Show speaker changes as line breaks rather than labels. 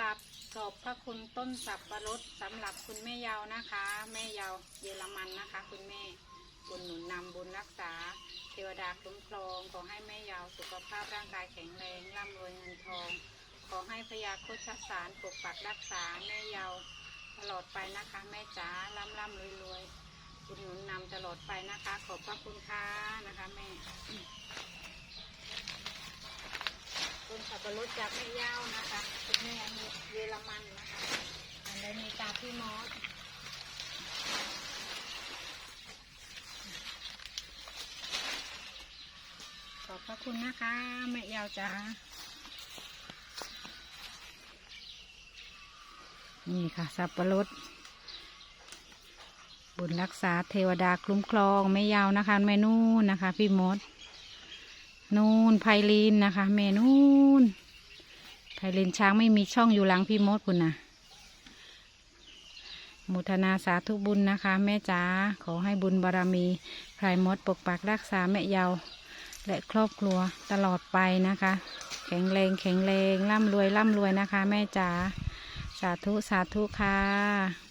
ราบขอบพระคุณต้นสับปะรดสำหรับคุณแม่เยาวนะคะ แม่เยาวเยอรมันนะคะ คุณแม่บุญหนุนนำบุญรักษา เทวดาคุ้มครองขอให้แม่เยาวสุขภาพร่างกายแข็งแรงร่ำรวยเงินทอง ขอให้พยาโคชสารปกปักรักษาแม่เยาวตลอดไปนะคะ แม่จ๋าร่ำร่ำรวยรวยบุญหนุนนำตลอดไปนะคะ ขอบพระคุณค่ะนะคะแม่ สับปะรดจากแม่ย่าวนะคะคุณแม่อันนี้เยอรมันนะคะอันนี้มีตาพี่มอสขอบพระคุณนะคะแม่ยาวจ้านี่ค่ะ สับปะรด บุญรักษาเทวดาคลุ้มครองแม่ยาวนะคะแม่นู่นนะคะ พี่มด นูนไพลินนะคะ แม่นูนไพลินช้างไม่มีช่องอยู่หลังพี่มดคุณนะมุทนาสาธุบุญนะคะ แม่จ๋าขอให้บุญบารมีพรายมดปกปักรักษาแม่เยาวและครอบครัวตลอดไปนะคะ แข็งแรงแข็งแรงร่ำรวยร่ำรวยนะคะ แม่จ๋าสาธุสาธุค่ะ